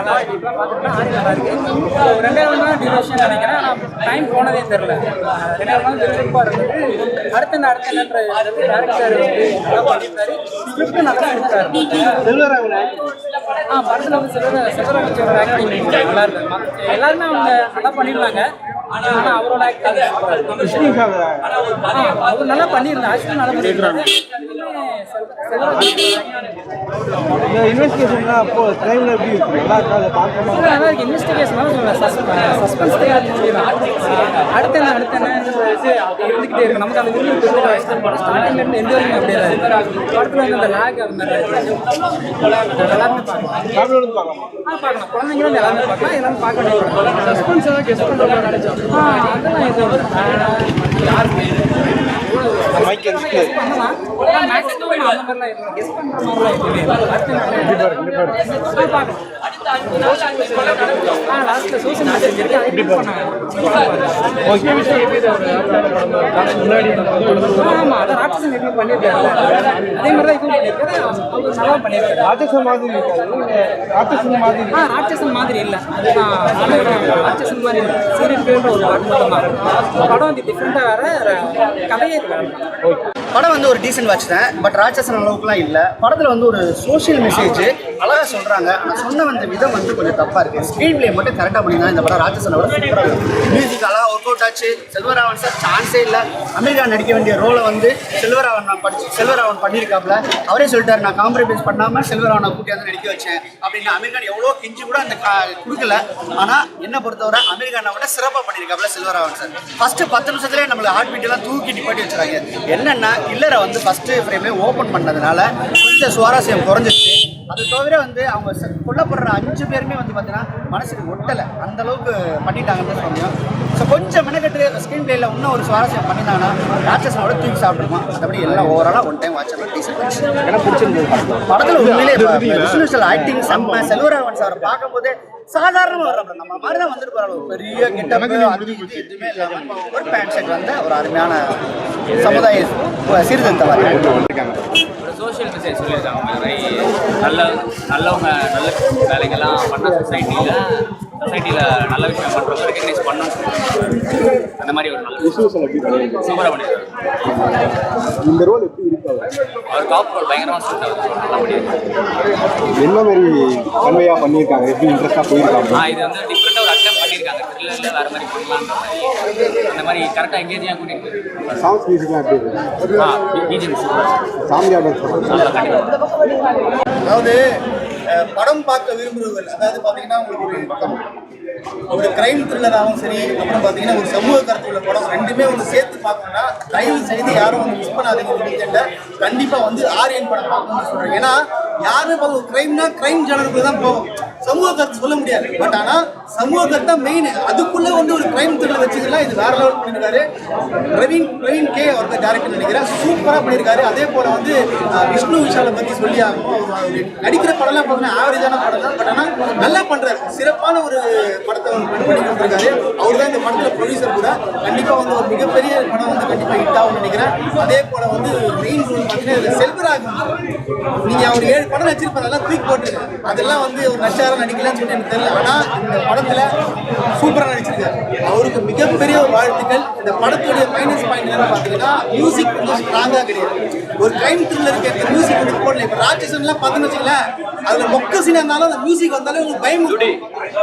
நல்லா இருக்கு தான் டியூரேஷன் நினைக்கிறேன் டைம் போனதே தெரில ரெண்டாயிரம் தான் விறுவிறுப்பாக இருந்தது அடுத்த அடுத்த என்னன்ற டேரக்டர் வந்து நல்லா பண்ணியிருந்தாரு ஸ்கிரிப்ட் நல்லா எடுத்தாரு ஆ படத்தில் வந்து செல்வர செல்வராமச்சோட ஆக்டிங் நல்லா எல்லாருமே அவங்க நல்லா பண்ணியிருந்தாங்க ஆனால் அவரோட ஆக்டிங் அவர் நல்லா பண்ணியிருந்தார் ஆக்சுவலி நல்லா பண்ணியிருந்தாரு இன்வெஸ்டிகேஷன்லாம் அப்போ கிரைம்ல எப்படி இருக்கு நல்லா இருக்கா அதை பார்க்கணும் நல்லா இருக்கு இன்வெஸ்டிகேஷன் சஸ்பென்ஸ் அடுத்த என்ன அடுத்த என்ன? இது அப்படி இருந்துகிட்டே இருக்கு. நமக்கு அந்த விரும்பி ஸ்டார்டிங்ல இருந்து எந்த வரைக்கும் அப்படியே தான் இருக்கு படத்துல வந்து அந்த லேக் அந்த மாதிரி எல்லாருமே பார்க்கலாம். ஃபேமிலியோட வந்து பார்க்கலாமா? ஆ பார்க்கலாம். குழந்தைங்க வந்து எல்லாமே பார்க்கலாம். எல்லாமே பார்க்க வேண்டிய சஸ்பென்ஸ் ஏதாவது கெஸ்ட் பண்ணுறோம் ஆ அதெல்லாம் எதுவும் யாருக்கு? மைக் இருக்கு மேக்ஸிமம் அந்த மாதிரிலாம் மாதிரிலாம் ஆமா அதை ராட்சசன் எப்படி பண்ணியிருக்காரு அதே மாதிரி தான் ராட்சசன் மாதிரி ஆ ராட்சசன் மாதிரி இல்லை ராட்சசன் மாதிரி சீரியல் ஒரு பாட்டு மட்டும் படம் வந்து டிஃப்ரெண்ட்டாக வேற கதையே இருக்கு படம் வந்து ஒரு டீசென்ட் வாட்ச் தான் பட் ராட்சசன் அளவுக்குலாம் இல்லை. படத்தில் வந்து ஒரு சோஷியல் மெசேஜ் அழகாக சொல்கிறாங்க ஆனால் சொன்ன வந்து விதம் வந்து கொஞ்சம் தப்பாக இருக்குது ஸ்க்ரீன் பிளே மட்டும் கரெக்டாக பண்ணிங்கன்னா இந்த படம் ராட்சசனோட விட சூப்பராக மியூசிக் அழகாக ஒர்க் அவுட் ஆச்சு. செல்வராவன் சார் சான்ஸே இல்லை. அமெரிக்கா நடிக்க வேண்டிய ரோலை வந்து செல்வராவன் நான் படிச்சு செல்வராவன் பண்ணியிருக்காப்புல அவரே சொல்லிட்டாரு நான் காம்ப்ரமைஸ் பண்ணாமல் செல்வராவனை கூட்டி வந்து நடிக்க வச்சேன். அப்படின்னு அமெரிக்கா எவ்வளோ கிஞ்சி கூட அந்த கா- கொடுக்கல. ஆனால் என்ன பொறுத்தவரை அமெரிக்கானை விட சிறப்பாக பண்ணியிருக்காப்புல செல்வராவன் சார். ஃபஸ்ட்டு பத்து நிமிஷத்துலேயே நம்மளை ஹார்ட் பீட் எல்லாம் தூக்கி நிப்பாட்டி வச்சுறாங்க என்னன்னா கில்லரை வந்து ஃபஸ்ட்டு ஃப்ரேமே ஓப்பன் பண்ணதுனால கொஞ்சம் சுவாரஸ்யம் குறைஞ்சிருச்சு. அது தவிர வந்து அவங்க கொல்லப்படுற அஞ்சு பேருமே வந்து பார்த்தீங்கன்னா மனசுக்கு ஒட்டலை. அந்த அளவுக்கு பண்ணிட்டாங்கன்னு தான் சொன்னோம் ஸோ கொஞ்சம் மெனக்கட்டு ஸ்க்ரீன் பிளேயில் இன்னும் ஒரு சுவாரஸ்யம் பண்ணியிருந்தாங்கன்னா ராட்சசனோட தூக்கி சாப்பிடுமா மற்றபடி எல்லாம் ஓவராலாக ஒன் டைம் வாட்ச் பண்ணலாம் டீசென்ட் பிடிச்சிருந்தது. படத்தில் உண்மையிலே விஷ்ணுஷல் ஆக்டிங் செம்ம செல்வராகவன் சார் பார்க்கும்போது சாதாரணமாக வர்றப்ப நம்ம மாதிரி தான் வந்துட்டு போகிறாங்க ஒரு பெரிய கெட்டப் அது எதுவுமே இல்லாமல் ஒரு பேண்ட் ஷர்ட் வந்த ஒரு அருமையான சமுதாய சீர்திருத்தவாதி. சோஷியல் மெசேஜ் சொல்லியிருக்காங்க. இந்த மாதிரி நல்ல நல்லவங்க நல்ல வேலைகள்லாம் பண்ண சொசைட்டியில் சொசைட்டியில் நல்ல விஷயம் பண்ணுறவங்க ரெக்கக்னைஸ் சொல்லுவாங்க அந்த மாதிரி ஒரு நல்ல சூப்பராக பண்ணியிருக்காரு இந்த ரோல் எப்படி இருக்காது அவர் காப் ரோல் பயங்கரமாக சூட் ஆகுது என்ன மாதிரி கன்வையாக பண்ணியிருக்காங்க எப்படி இன்ட்ரெஸ்டாக போயிருக்காங்க ஆ இது வந்து டிஃப்ரெண்ட்டாக ஒரு அட்டம் பண்ணியிருக்காங்க த்ரில்லரில் வேறு மாதிரி பண்ணலான்ற அந்த மாதிரி கரெக்டாக எங்கேஜாக கூட்டிகிட்டு சாங்ஸ் மியூசிக்லாம் எப்படி இருக்கு? ஆ பிஜிஎம் சூப்பராக சாமி ஆர்டர் நல்லா கண்டிப்பாக அதாவது படம் பார்க்க விரும்புகிறவர்கள் அதாவது பார்த்தீங்கன்னா உங்களுக்கு ஒரு ஒரு கிரைம் த்ரில்லராகவும் சரி அப்புறம் பார்த்தீங்கன்னா ஒரு சமூக கருத்து உள்ள படம் ரெண்டுமே வந்து சேர்த்து பார்க்கணும்னா தயவு செய்து யாரும் வந்து மிஸ் பண்ணாதீங்க இந்த வீக்கெண்டை கண்டிப்பாக வந்து ஆரியன் படம் பார்க்கணும்னு சொல்கிறேன் ஏன்னா யாருமே பார்க்க ஒரு கிரைம்னா கிரைம் ஜனருக்கு தான் போகும். சமூக கருத்து சொல்ல முடியாது. பட் ஆனால் சமூகத்தை தான் மெயின் அதுக்குள்ளே வந்து ஒரு கிரைம் த்ரில்லர் வச்சுக்கலாம். இது வேற லெவல் பண்ணியிருக்காரு. பிரவீன் பிரவீன் கே அவர் டேரக்டர் நினைக்கிறேன். சூப்பராக பண்ணியிருக்காரு. அதே போல் வந்து விஷ்ணு விஷாலை பற்றி சொல்லி ஆகணும் அவர் நடிக்கிற படம்லாம் பார்த்தீங்கன்னா ஆவரேஜான படம் தான். பட் ஆனால் நல்லா பண்ணுறாரு சிறப்பான ஒரு படத்தை அவர் பண்ணி கொடுத்துருக்காரு அவர் தான் இந்த படத்தில் ப்ரொடியூசர் கூட. கண்டிப்பாக வந்து ஒரு மிகப்பெரிய படம் வந்து கண்டிப்பாக ஹிட் ஆகும்னு நினைக்கிறேன். அதே போல் வந்து மெயின் ரோல் பார்த்தீங்கன்னா இது நீங்கள் அவர் ஏழு படம் வச்சிருப்பதெல்லாம் அதெல்லாம் தூக்கி போட்டுருங்க. அதெல்லாம் வந்து ஒரு நச்சாரம் நடிக்கலாம்னு சொல்லி எனக்கு தெரியல. ஆனால் இந்த படத்தில் சூப்பராக நடிச்சிருக்காரு. அவருக்கு மிகப்பெரிய ஒரு வாழ்த்துக்கள். இந்த படத்துடைய மைனஸ் பாயிண்ட் என்னன்னு பார்த்தீங்கன்னா மியூசிக் கொஞ்சம் ஸ்ட்ராங்காக கிடையாது. ஒரு கிரைம் த்ரில்லருக்கு ஏற்ற மியூசிக் வந்து போடல. இப்போ ராட்சசன்லாம் பார்த்துன்னு வச்சுங்களேன் அதில் மொக்க சீனாக இருந்தாலும் அந்த மியூசிக் வந்தாலே உங்களுக்கு பயமுறுத்தும்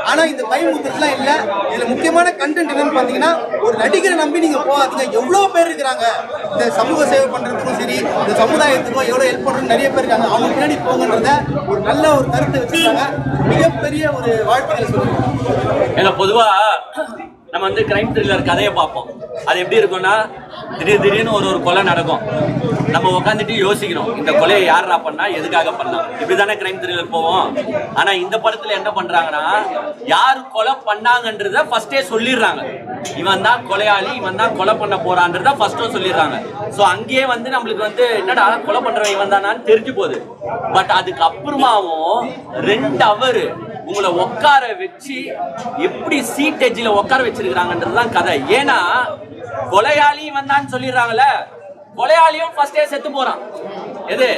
ஆனால் இந்த பயமுறுத்துறதுலாம் இல்லை. இதில் முக்கியமான கண்டென்ட் என்னன்னு பார்த்தீங்கன்னா ஒரு நடிகரை நம்பி நீங்கள் போகாதீங்க. எவ்வளோ பேர் இருக்கிறாங்க. இந்த சமூக சேவை பண்ணுறதுக்கும் சரி இந்த சமுதாயத்துக்கும் எவ்வளோ ஹெல்ப் பண்ணுறது நிறைய பேர் இருக்காங்க. அவங்க பின்னாடி போங்கன்றத ஒரு நல்ல ஒரு கருத்தை வச்சுருக்காங்க. மிகப்பெரிய ஒரு வாழ்த்துக்களை சொல்லுங்கள் ஏன்னா பொதுவாக நம்ம வந்து கிரைம் த்ரில்லர் கதையை பார்ப்போம். அது எப்படி இருக்கும்னா திடீர் திடீர்னு ஒரு ஒரு கொலை நடக்கும். நம்ம உட்காந்துட்டு யோசிக்கிறோம் இந்த கொலையை யாரா பண்ணா எதுக்காக பண்ணா? இப்படிதானே கிரைம் த்ரில்லர் போவோம். ஆனா இந்த படத்துல என்ன பண்றாங்கன்னா யார் கொலை பண்ணாங்கன்றத ஃபர்ஸ்டே சொல்லிடுறாங்க. இவன் தான் கொலையாளி இவன் தான் கொலை பண்ண போறான்றத ஃபர்ஸ்ட்டும் சொல்லிடுறாங்க. ஸோ அங்கேயே வந்து நம்மளுக்கு வந்து என்னடா கொலை பண்றவன் இவன் தானான்னு தெரிஞ்சு போகுது. பட் அதுக்கு அப்புறமாவும் ரெண்டு அவரு உங்களை உட்கார வச்சு எப்படி சீட் எஜ்ஜில் உட்கார வச்சிருக்கிறாங்கன்றது தான் கதை. ஏன்னா கொலையாளி வந்தான்னு சொல்லிடுறாங்கல்ல? கொலையாளியும் ஃபர்ஸ்டே செத்து போறான். எது?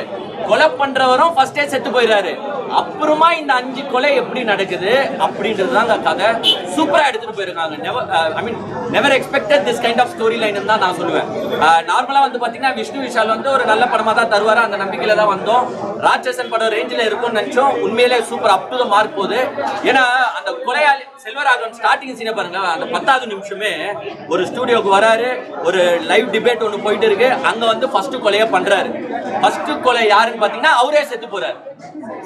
கொலை பண்றவரும் ஃபர்ஸ்டே செத்து போயிடுறாரு. அப்புறமா இந்த அஞ்சு கொலை எப்படி நடக்குது அப்படின்றது தான் அந்த கதை. சூப்பரா எடுத்துட்டு போயிருக்காங்க. Never I mean never expected this kind of story line தான் நான் சொல்லுவேன். Uh, நார்மலா வந்து பாத்தீங்கன்னா விஷ்ணு விஷால் வந்து ஒரு நல்ல படமா தான் தருவார் அந்த நம்பிக்கையில தான் வந்தோம். ராட்சசன் படம் ரேஞ்சில் இருக்கும்னு நினைச்சோம். உண்மையிலே super up to the mark போகுது. ஏன்னா அந்த கொலையாளி செல்வராகவன் ஸ்டார்டிங் சீனை பாருங்க அந்த பத்தாவது நிமிஷமே ஒரு ஸ்டூடியோக்கு வராரு ஒரு லைவ் டிபேட் ஒன்று போயிட்டு இருக்கு. அங்க வந்து ஃபர்ஸ்ட் கொலையை பண்றாரு. ஃபர்ஸ்ட் கொலை யாருன்னு பாத்தீங்கன்னா அவரே செத்து போறாரு.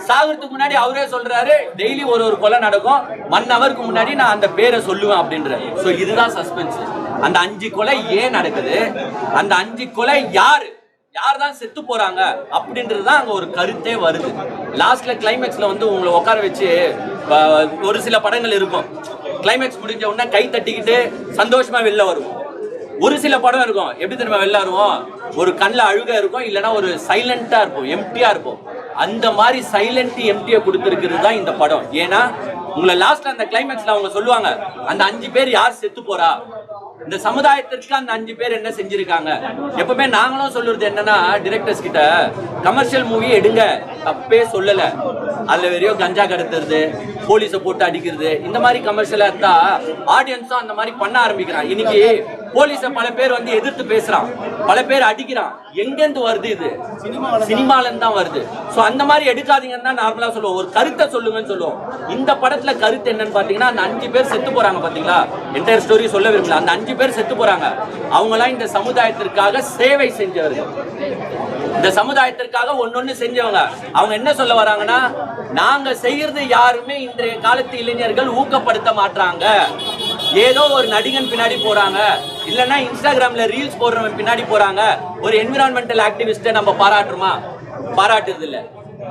சாகுறதுக்கு முன்னாடி அவரே சொல்றாரு டெய்லி ஒரு ஒரு கொலை நடக்கும். ஒன் ஹவருக்கு முன்னாடி நான் அந்த பேரை சொல்லுவேன் அப்படின்றாரு. ஸோ இதுதான் சஸ்பென்ஸ் அந்த அஞ்சு கொலை ஏன் நடக்குது? அந்த அஞ்சு கொலை யாரு? யார் தான் செத்து போறாங்க? அப்படின்றது தான் அங்க ஒரு கருத்தே வருது. லாஸ்ட்ல கிளைமேக்ஸ்ல வந்து உங்களை உட்கார வச்சு ஒரு சில படங்கள் இருக்கும். கிளைமேக்ஸ் முடிஞ்ச உடனே கை தட்டிக்கிட்டு சந்தோஷமா வெளில வரும் ஒரு சில படம் இருக்கும். எப்படி தெரியுமா வெளில வருவோம்? ஒரு கண்ணில் அழுக இருக்கும் இல்லைன்னா ஒரு சைலண்டா இருப்போம் எம்டியா இருப்போம். அந்த மாதிரி சைலண்ட் எம்டியை கொடுத்துருக்கிறது தான் இந்த படம். ஏன்னா உங்களை லாஸ்ட்ல அந்த கிளைமேக்ஸ்ல அவங்க சொல்லுவாங்க அந்த அஞ்சு பேர் யார் செத்து போறா? இந்த சமுதாயத்திற்கு அந்த அஞ்சு பேர் என்ன செஞ்சிருக்காங்க? எப்பவுமே நாங்களும் சொல்லுறது என்னன்னா டிரெக்டர்ஸ் கிட்ட கமர்ஷியல் மூவி எடுங்க. தப்பே சொல்லல. அதில் வெறியோ கஞ்சா கடத்துறது போலீஸை போட்டு அடிக்கிறது இந்த மாதிரி கமர்ஷியலாக இருந்தால் ஆடியன்ஸும் அந்த மாதிரி பண்ண ஆரம்பிக்கிறான் இன்னைக்கு போலீஸை பல பேர் வந்து எதிர்த்து பேசுறான். பல பேர் அடிக்கிறான். எங்கேருந்து வருது இது? சினிமால இருந்து தான் வருது. சோ அந்த மாதிரி எடுக்காதீங்கன்னு தான் நார்மலா சொல்லுவோம். ஒரு கருத்தை சொல்லுங்கன்னு சொல்லுவோம். இந்த படத்துல கருத்து என்னன்னு பாத்தீங்கன்னா அந்த அஞ்சு பேர் செத்து போறாங்க பாத்தீங்களா என்டையர் ஸ்டோரி சொல்ல விரும்பல. அந்த அஞ்சு பேர் செத்து போறாங்க. அவங்களாம் இந்த சமுதாயத்திற்காக சேவை செஞ்சவர்கள். இந்த சமுதாயத்திற்காக ஒன்னொன்னு செஞ்சவங்க. அவங்க என்ன சொல்ல வராங்கன்னா நாங்க செய்யறது யாருமே இன்றைய காலத்து இளைஞர்கள் ஊக்கப்படுத்த மாட்றாங்க. ஏதோ ஒரு நடிகன் பின்னாடி போறாங்க. இல்லைன்னா இன்ஸ்டாகிராம்ல ரீல்ஸ் போடுறவன் பின்னாடி போறாங்க. ஒரு என்விரான்மெண்டல் ஆக்டிவிஸ்ட்டை நம்ம பாராட்டுறோமா? பாராட்டுறது இல்லை.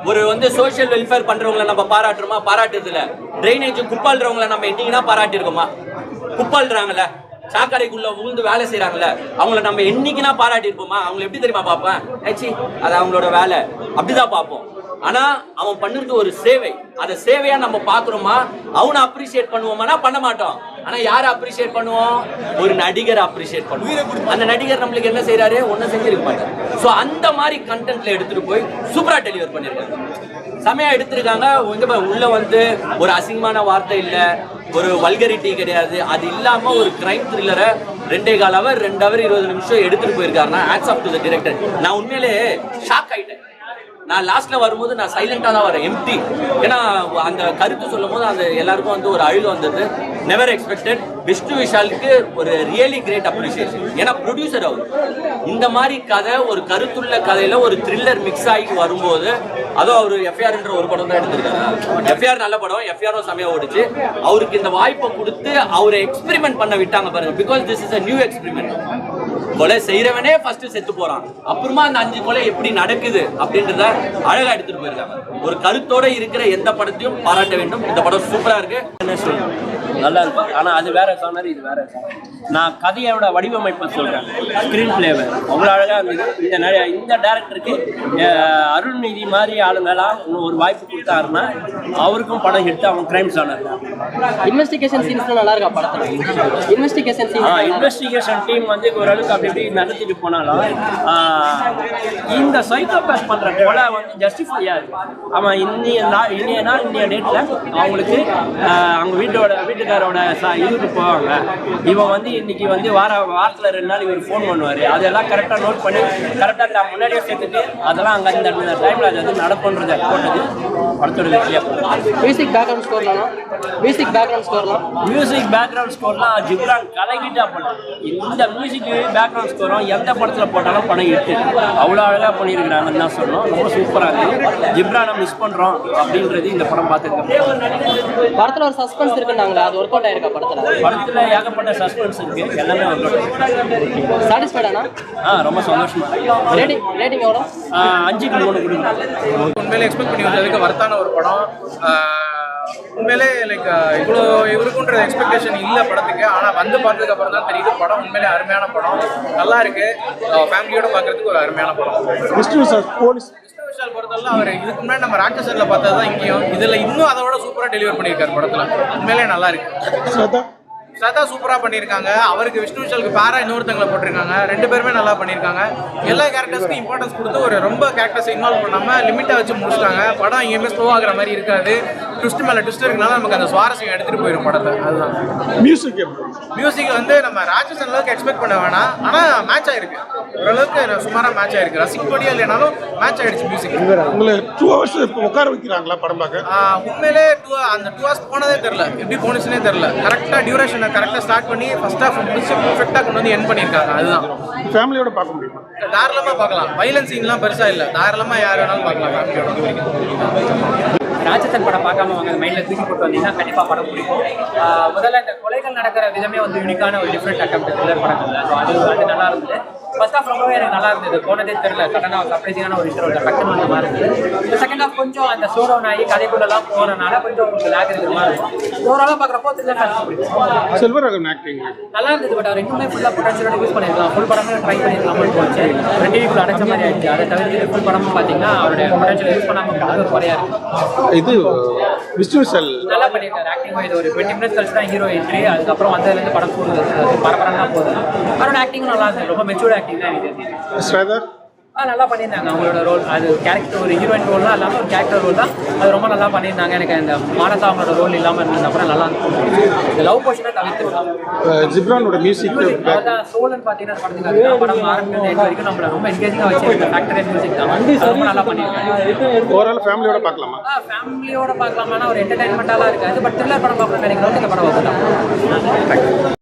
ஒரு வந்து சோஷியல் வெல்ஃபேர் பண்றவங்களை நம்ம பாராட்டுறோமா? பாராட்டுறது இல்லை. ட்ரைனேஜ் குப்பாள்றவங்களை நம்ம எண்ணிங்கன்னா பாராட்டியிருக்கோமா? குப்பாள்றாங்கல்ல சாக்கடைக்குள்ள உழுந்து வேலை செய்யறாங்கல்ல அவங்கள நம்ம என்னைக்குனா பாராட்டியிருப்போமா? அவங்களை எப்படி தெரியுமா பார்ப்பேன்? ஆச்சு அது அவங்களோட வேலை. அப்படிதான் பார்ப்போம். ஆனா அவன் பண்ணிருக்க ஒரு சேவை. அதை சேவையா நம்ம பாக்குறோமா அவனை அப்ரிசியேட் பண்ணுவோமானா பண்ண மாட்டோம். ஆனா யாரை அப்ரிசியேட் பண்ணுவோம்? ஒரு நடிகரை அப்ரிசியேட் பண்ணுவோம். அந்த நடிகர் நம்மளுக்கு என்ன செய்யறாரு ஒன்னும் செஞ்சிருக்க மாட்டார். சோ அந்த மாதிரி கண்டென்ட்ல எடுத்துட்டு போய் சூப்பரா டெலிவர் பண்ணிருக்காங்க. செமையா எடுத்திருக்காங்க. பாரு, உள்ள வந்து ஒரு அசிங்கமான வார்த்தை இல்ல. ஒரு வல்கரிட்டி கிடையாது. அது இல்லாம ஒரு கிரைம் த்ரில்லரை ரெண்டே கால் அவர் ரெண்டு அவர் இருபது நிமிஷம் எடுத்துட்டு போயிருக்காருன்னா hats off to the director நான் உண்மையிலே ஷாக் ஆயிட்டேன். நான் லாஸ்ட்ல வரும்போது நான் சைலண்டா தான் வரேன் எம்டி ஏன்னா அந்த கருத்து சொல்லும் போது அந்த எல்லாருக்கும் வந்து ஒரு அழுகு வந்தது. நெவர் எக்ஸ்பெக்டட் விஷ்ணு விஷாலுக்கு ஒரு ரியலி கிரேட் அப்ரிசியேஷன் ஏன்னா ப்ரொடியூசர் அவர். இந்த மாதிரி கதை ஒரு கருத்துள்ள கதையில ஒரு த்ரில்லர் மிக்ஸ் ஆகி வரும்போது அதுவும் அவர் எஃப்ஐஆர்ன்ற ஒரு படம் தான் எடுத்திருக்காரு எஃப்ஐஆர் நல்ல படம். எஃப்ஐஆரும் செமையா ஓடிச்சு. அவருக்கு இந்த வாய்ப்பை கொடுத்து அவரை எக்ஸ்பெரிமெண்ட் பண்ண விட்டாங்க பாருங்க. Because this is a new experiment கொலை செய்யறவனே ஃபர்ஸ்ட் செத்து போறான். அப்புறமா அந்த அஞ்சு கொலை எப்படி நடக்குது அப்படின்றத அழகா எடுத்துட்டு போயிருக்காங்க. ஒரு கருத்தோட இருக்கிற எந்த படத்தையும் பாராட்ட வேண்டும். இந்த படம் சூப்பரா இருக்கு. நல்லா இருக்கு. ஆனா அது வேற சானர் இது வேற நான் கதையோட வடிவமைப்பை சொல்றேன். ஸ்கிரீன் பிளேவை அவ்வளோ அழகா இருந்தது. இந்த இந்த டேரக்டருக்கு அருள்நிதி மாதிரி ஆளுங்கெல்லாம் ஒரு வாய்ப்பு கொடுத்தாருன்னா அவருக்கும் படம் ஹிட் அவன் கிரைம் சானர் இன்வெஸ்டிகேஷன் சீன்ஸ்லாம் நல்லா இருக்கா படத்துல? இன்வெஸ்டிகேஷன் சீன்ஸ் இன்வெஸ்டிகேஷன் டீம் வந்து ஓரளவுக்கு அப்படி இப்படி நடத்திட்டு போனாலும் இந்த சைக்கோபேத் பண்ற கொலை வந்து ஜஸ்டிஃபையா இருக்கு அவன் இன்னைய நாள் இன்னைய நாள் இன்னைய டேட்ல அவங்களுக்கு அவங்க வீட்டோட வீட்டுக்காரோட ச- இதுக்கு போவாங்க. இவன் வந்து இன்னைக்கு வந்து வார வாரத்துல ரெண்டு நாள் இவர் ஃபோன் பண்ணுவாரு. அதெல்லாம் கரெக்டா நோட் பண்ணி கரெக்டா நான் முன்னாடியே சேர்த்துட்டு அதெல்லாம் அங்க இந்த டைம்ல அது வந்து நடக்கும்ன்றத போட்டது. படத்தோட மியூசிக் பேக்ரவுண்ட் ஸ்கோர்லாம் மியூசிக் பேக்ரவுண்ட் ஸ்கோர்லாம் மியூசிக் பேக்ரவுண்ட் ஸ்கோர்லாம் ஜிப்ரான் கலகிட்டா பண்ணான் இந்த மியூசிக் பேக்ரவுண்ட் ஸ்கோரும் எந்த படத்துல போட்டாலும் படம் இட்டு அவ்வளோ அழகா பண்ணியிருக்கிறாங்கன்னு தான் சொல்லணும். ரொம்ப சூப்பரா இருக்கு. ஜிப்ரானை மிஸ் பண்றோம் அப்படின்றது இந்த படம் பார்த்துருக்கேன் படத்துல ஒரு சஸ்பென்ஸ் இருக்குன்னாங்களே? அது ஒர்க் அவுட் ஆயிருக்கா படத்துல? படத்துல ஏகப்பட்ட சஸ்பென்ஸ் இருக்கு. எல்லாமே ஒரு சாட்டிஸ்ஃபைடானா ஆ ரொம்ப சந்தோஷமா இருக்கு. ரேட்டிங் ரேட்டிங் எவ்வளோ அஞ்சுக்கு மூணு கொடுங்க. உண்மையிலே எக்ஸ்பெக்ட் பண்ணி வந்ததுக்கு வர்த்தான ஒரு படம். உண்மையிலே லைக் இவ்வளோ இருக்குன்ற எக்ஸ்பெக்டேஷன் இல்லை படத்துக்கு. ஆனால் வந்து பார்த்ததுக்கு அப்புறம் தான் தெரியுது படம் உண்மையிலே அருமையான படம். நல்லா இருக்கு. ஃபேமிலியோட பார்க்கறதுக்கு ஒரு அருமையான படம். Vishnu sir police. Vishnu Vishal பொறுத்தவரை அவர் இதுக்கு முன்னாடி நம்ம ராட்சசன்ல பார்த்தது தான் இங்கேயும். இதில் இன்னும் அதை விட சூப்பராக டெலிவர் பண்ணியிருக்காரு படத்தில். உண்மையிலே நல்லா இருக்கு. ஸ்ரதா சூப்பராக பண்ணியிருக்காங்க. அவருக்கு விஷ்ணு விஷாலுக்கு பேரா இன்னொருத்தங்களை போட்டிருக்காங்க. ரெண்டு பேருமே நல்லா பண்ணியிருக்காங்க. எல்லா கேரக்டர்ஸ்க்கும் இம்பார்ட்டன்ஸ் கொடுத்து ஒரு ரொம்ப கேரக்டர்ஸ் இன்வால்வ் பண்ணாமல் லிமிட்டாக வச்சு முடிச்சிட்டாங்க. படம் எங்கேயுமே ஸ்லோ ஆகுற மாதிரி இருக்காது. ட்விஸ்ட் மேலே ட்விஸ்ட் இருக்கனால நமக்கு அந்த சுவாரஸ்யம் எடுத்துகிட்டு போயிடும் படத்தை. அதுதான். மியூசிக் மியூசிக் வந்து நம்ம ராட்சசன் அளவுக்கு எக்ஸ்பெக்ட் பண்ண வேணாம். ஆனால் மேட்ச் ஆயிருக்கு. ஓரளவுக்கு சுமாராக மேட்ச் ஆயிருக்கு. ரசிக்கப்படியா இல்லைனாலும் மேட்ச் ஆயிடுச்சு மியூசிக் உங்களை டூ ஹவர்ஸ் இப்போ உட்கார வைக்கிறாங்களா படம் பார்க்க? உண்மையிலே டூ அந்த டூ ஹவர்ஸ் போனதே தெரில எப்படி போனுச்சுனே தெரில கரெக்டாக டியூரேஷனை கரெக்டாக ஸ்டார்ட் பண்ணி ஃபர்ஸ்ட் ஹாஃப் முடிச்சு பர்ஃபெக்டாக கொண்டு வந்து என் பண்ணியிருக்காங்க. அதுதான். ஃபேமிலியோட பார்க்க முடியுமா? தாராளமாக பார்க்கலாம். வைலன்ஸ் சீன்லாம் பெருசாக இல்லை. தாராளமாக யார் வேணாலும் பார்க்கலாம் ஃபேமிலியோட ராட்சசன் படம் பார்க்காம வாங்க மைண்டில் தூக்கி போட்டு வந்தீங்கன்னா கண்டிப்பாக படம் பிடிக்கும். முதல்ல இந்த கொலைகள் நடக்கிற விதமே வந்து யூனிக்கான ஒரு டிஃப்ரெண்ட் அட்டம் த்ரில்லர் படங்கள்ல ஸோ அது வந்து நல்லா இருந்தது. ஃபர்ஸ்ட் ஆஃப் ரொம்பவே எனக்கு நல்லா இருந்தது. போனதே தெரியல. சடனாக சர்ப்ரைசிங்கான ஒரு இன்டர்வல் டக்குன்னு வந்த மாதிரி இருந்தது செகண்ட் ஹாஃப் கொஞ்சம் அந்த ஸ்லோ டவுன் ஆகி கதைக்குள்ளெல்லாம் போகிறனால கொஞ்சம் உங்களுக்கு லேக் இருக்கிற மாதிரி இருக்கும். ஓவராலாக பார்க்குறப்போ பிடிக்கும் செல்வராகவன் ஆக்டிங் நல்லா இருந்தது பட் அவர் இன்னுமே ஃபுல்லாக பொட்டன்ஷியலோட யூஸ் பண்ணியிருக்கலாம். ஃபுல் படமே ட்ரை பண்ணியிருக்காமல் போச்சு. ரெண்டு வீக்குள்ள அடைச்ச மாதிரி ஆயிடுச்சு. அதை தவிர்த்து ஃபுல் படமும் பார்த்தீங்கன்னா அவருடைய பொட்டன்ஷியல் யூஸ் பண்ணாமல் குறையா இருக்கு. இது விஷ்ணு விஷால் நல்லா பண்ணியிருக்காரு. ஆக்டிங் இது ஒரு டுவெண்ட்டி மினிட்ஸ் கழிச்சு தான் ஹீரோ என்ட்ரி அதுக்கப்புறம் வந்ததுலேருந்து படம் போடுது பரபரன்னா போகுது. அவரோட ஆக்டிங்கும் நல்லா இருந்தது. ரொம்ப மெச்சூர்ட் ஆ நல்லா பண்ணியிருந்தாங்க. அவங்களோட ரோல் அது கேரக்டர் ஒரு ஹீரோயின் ரோல்லாம் இல்லாமல் ஒரு கேரக்டர் ரோல் தான் அது ரொம்ப நல்லா பண்ணியிருந்தாங்க. எனக்கு அந்த மானசா அவங்களோட ரோல் இல்லாமல் இருந்தது அப்புறம் நல்லா இருந்துச்சு. லவ் போர்ஷனை தவிர்த்துக்கலாம் ஜிப்ரானோட மியூசிக் அதான் சோழன் பார்த்தீங்கன்னா படத்துக்கு படம் end வரைக்கும் நம்மள ரொம்ப என்கேஜிங்காக வச்சிருக்க ஃபேக்டரி மியூசிக் தான். ரொம்ப நல்லா பண்ணியிருக்காங்க. ஓவரால் ஃபேமிலியோட பார்க்கலாமா? ஃபேமிலியோட பார்க்கலாமா ஒரு என்டர்டைன்மெண்ட்டாலாம் இருக்காது பட் த்ரில்லர் படம் பார்க்கணும்னு நினைக்கிறவங்க இந்த படம் பார்க்கலாம்.